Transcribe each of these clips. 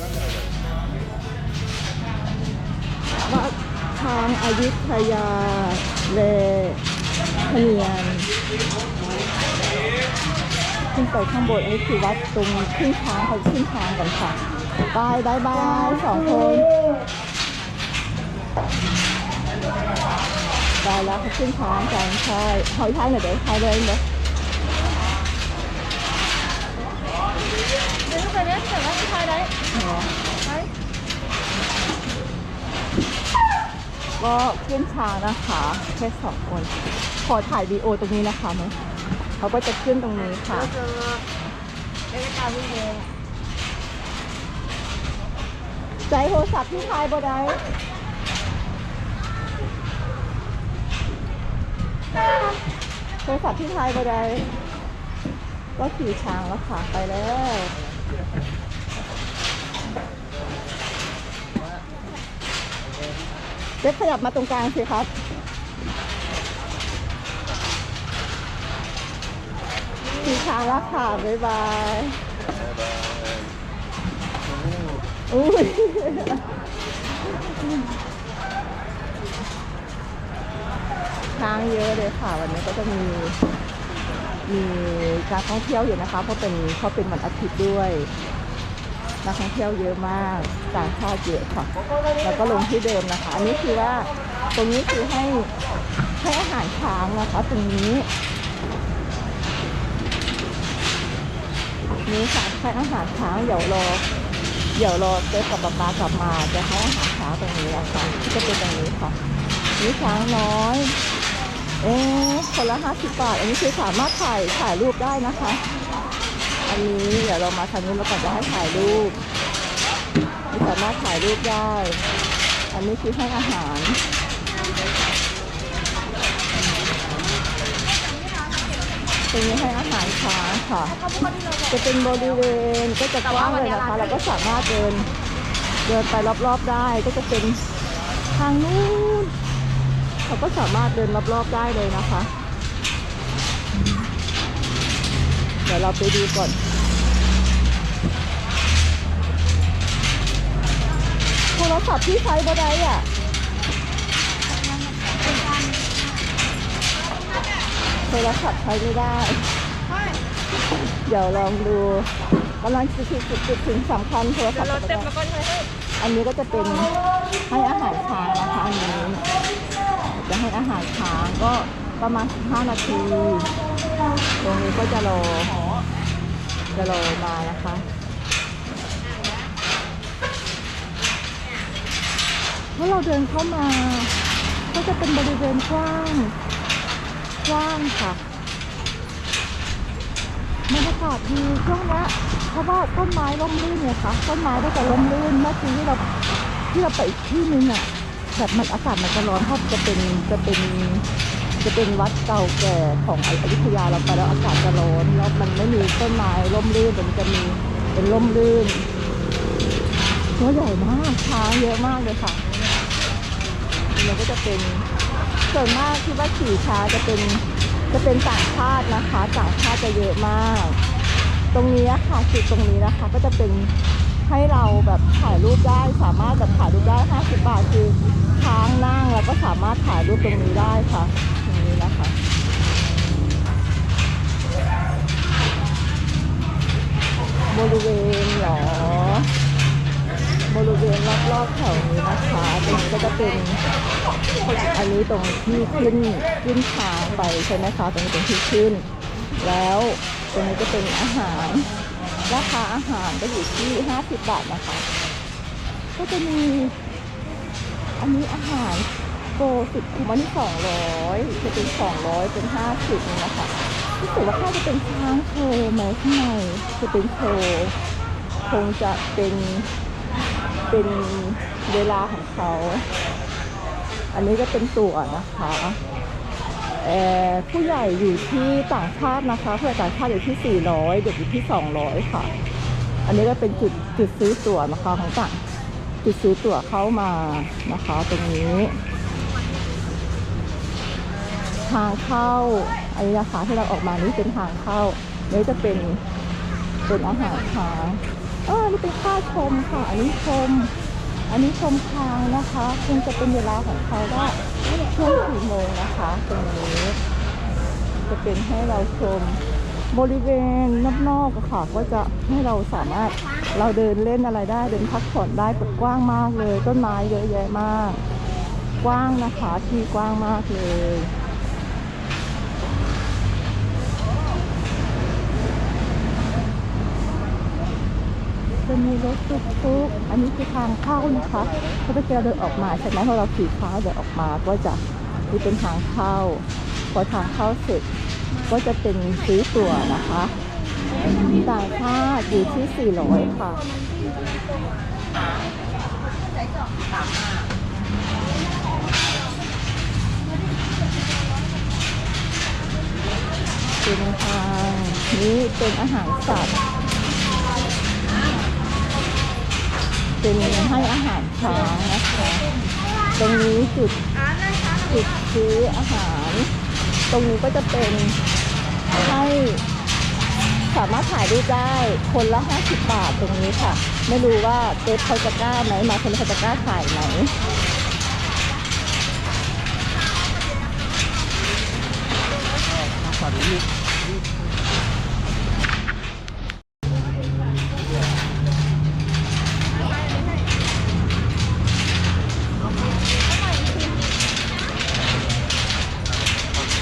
วัดทางอายุทยาเลพเนียนขึ้นไปข้างบนอันนี้คือวัดตรงขึ้นทางเขาขึ้นทางกันค่ะบายบายบายสองคนได้แล้วเขาขึ้นทางกันใช่เขาท้ายหน่อยเดี๋ยวท้ายเลยเนาะ เดี๋ยวไปเล่นแต่ว่าไม่ใช่ได้ ก็ขึ้นช้างนะคะแค่สองคน ขอถ่ายวีดีโอตรงนี้นะคะเนาะเขาก็จะขึ้นตรงนี้ค่ะเจอเล่นการวิ่งเลยใจโทรศัพท์ที่ทายบ่ได้โทรศัพท์ที่ทายบ่ได้ก็ขี่ช้างแล้วค่ะไปแล้ว เจ๊ขยับมาตรงกลางสิครับขี่ช้างแล้วค่ะ บ๊ายบายอุ้ยช้างเยอะเลยค่ะ วันนี้ก็จะมีมีการท่องเที่ยวอยู่นะคะ เพราะเป็นเพราะเป็นวันอาทิตย์ด้วย นักท่องเที่ยวเยอะมากต่างชาติเยอะค่ะ แล้วก็ลงที่เดิมนะคะ อันนี้คือว่าตรงนี้คือให้ให้อาหารช้างนะคะตรงนี้นี่ค่ะให้อาหารช้างเดี๋ยวรอเดี๋ยวรอเจ๊กับป๊าป๊ากลับมาจะให้อาหารช้างตรงนี้นะคะที่จะเป็นตรงนี้ค่ะนี่ช้างน้อย เอ๊ะคนละห้าสิบบาท อันนี้คือสามารถถ่ายถ่ายรูปได้นะคะ อันนี้ เดี๋ยวเรามาทางนี้มาก่อนจะให้ถ่ายรูปนี่สามารถถ่ายรูปได้ อันนี้คือให้อาหารตรงนี้ให้อาหารช้างค่ะ จะเป็นบริเวณก็จะกว้างเลยนะคะเราก็สามารถเดินเดินไปรอบๆได้ ก็จะเป็นทางนู้นเราก็สามารถเดินรอบๆได้เลยนะคะ เดี๋ยวเราไปดูก่อน โทรศัพท์ที่ใช้บ่ได้อะโทรศัพท์ใช้ไม่ได้ เดี๋ยวลองดูกำลังจุดจุดจุดถึงสำคัญโทรศัพท์ก็เต็ได้อันนี้ก็จะเป็นให้อาหารช้างนะคะอันนี้ จะให้อาหารช้างก็ประมาณ 15 นาที ตรงนี้ก็จะรอ จะรอมานะคะเมื่อเราเดินเข้ามา ก็จะเป็นบริเวณกว้างกว้างค่ะบรรยากาศดีช่วงนี้เพราะว่าต้นไม้ร่มรื่นเนี่ยค่ะต้นไม้ก็จะร่มรื่นเมื่อกี้ที่เราที่เราไปอีกที่นึงอะแบบมันอากาศมันจะร้อนเพราะจะเป็นจะเป็นจะเป็นวัดเก่าแก่ของอยุธยาเราไปแล้วอากาศจะร้อนแล้ว ต้นไม้ร่มรื่นมันจะมีเป็นร่มรื่นตัวใหญ่มากช้างเยอะมากเลยค่ะมันก็จะเป็นส่วนมากที่ว่าขี่ช้าจะเป็นจะเป็นต่างชาตินะคะต่างชาติจะเยอะมาก ตรงนี้ค่ะจุดตรงนี้นะคะ ก็จะเป็นให้เราแบบถ่ายรูปได้สามารถแบบถ่ายรูปได้ 50 บาทคือช้างนั่งแล้วก็สามารถถ่ายรูปตรงนี้ได้ค่ะ บริเวณเหรอบริเวณรอบๆแถวนี้นะคะตรงนี้ก็จะเป็นอันนี้ตรงที่ขึ้นขึ้นทางไปใช่ไหมคะตรงนี้เป็นที่ขึ้น แล้วตรงนี้จะเป็นอาหาร ราคาอาหารก็อยู่ที่ 50 บาทนะคะ ก็จะมี อันนี้อาหารโปรสิบคุมอันนี้200จะเป็น200เป็น50นี่นะคะ สึกว่าค่าจะเป็นช้างโชว์ไหมข้างในจะเป็นโชว์คงจะเป็นเป็นเวลาของเขา อันนี้ก็เป็นตั๋วนะคะผู้ใหญ่อยู่ที่ต่างชาตินะคะผู้ใหญ่ต่างชาติอยู่ที่ 400 เด็กอยู่ที่ 200 ค่ะ อันนี้ก็เป็นจุดจุดซื้อตั๋วนะคะของต่างจุดซื้อตั๋วเข้ามานะคะ ตรงนี้ ทางเข้าอันนี้นะคะที่เราออกมานี่เป็นทางเข้านี่จะเป็นเป็นอาหารช้างเออนี่เป็นค่าชมค่ะ อันนี้ชม อันนี้ชมทางนะคะคงจะเป็นเวลาของเขาว่าช่วงกี่โมงนะคะตรงนี้ จะเป็นให้เราชมบริเวณนอกๆอะค่ะ ก็จะให้เราสามารถเราเดินเล่นอะไรได้เดินพักผ่อนได้กว้างมากเลย ต้นไม้เยอะแยะมาก กว้างนะคะที่กว้างมากเลย จะมีรถตุ๊กๆอันนี้คือทางเข้านะคะถ้าเราเดินออกมาใช่ไหมพอเราขี่เท้าเดินออกมาก็จะมีเป็นทางเข้า พอทางเข้าเสร็จก็จะเป็นซื้อตั๋วนะคะต่างชาติอยู่ที่ 400 ค่ะเป็นทางนี้เป็นอาหารสัตว์ เป็นให้อาหารช้างนะคะ ตรงนี้จุดจุดซื้ออาหาร ตรงนี้ก็จะเป็นให้สามารถถ่ายรูปได้คนละ 50 บาทตรงนี้ค่ะ ไม่รู้ว่าเจ๊เขาจะกล้าไหมมาคนเขาจะกล้าถ่ายไหม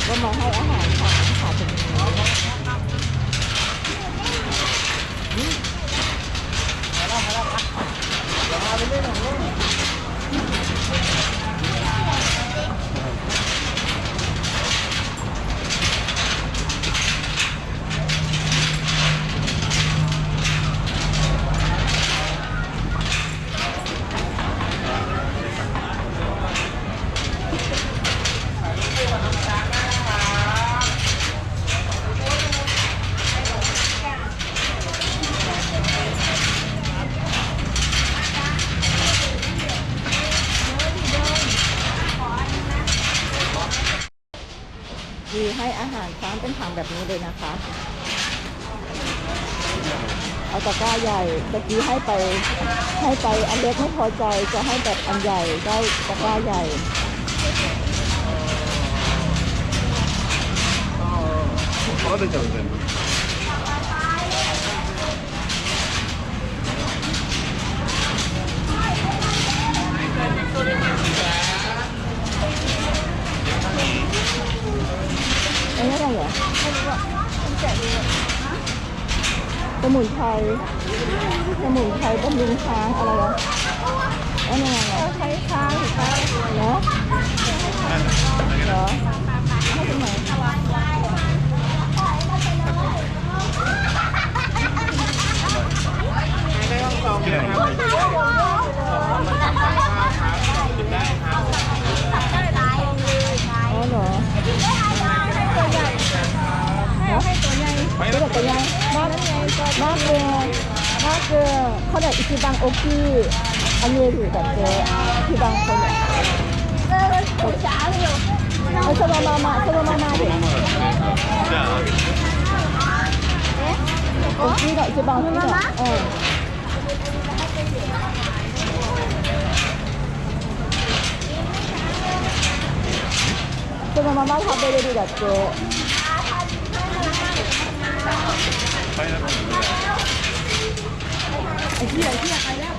ก็มาให้อาหารช้างค่ะตรงนี้ คือให้อาหารครั้งเป็นถังแบบนี้เลยนะคะ เอาตะกร้าใหญ่ตะกี้ให้ไปให้ไปอันเล็กไม่พอใจจะให้แบบอันใหญ่ได้ตะกร้าใหญ่あจังเลย。 สมุนไพรสมุนไพรบำรุงช้างอะไรวะอันนี้อะไรใช้ช้างถูกปะเหรอเหรอให้ตรงไหน그냥อ๋อเหรอเหรอตัวใหญ่ตัวใหญ่มากมากเลยมากเลย เขาเรียกอิจิบังโอกิอันนี้อยู่แบบเจ๊อิจิบังคนเนี่ยเอาสวามามาสวามา ไอ้ที่ไอ้ที่ไปแล้วไปแล้ว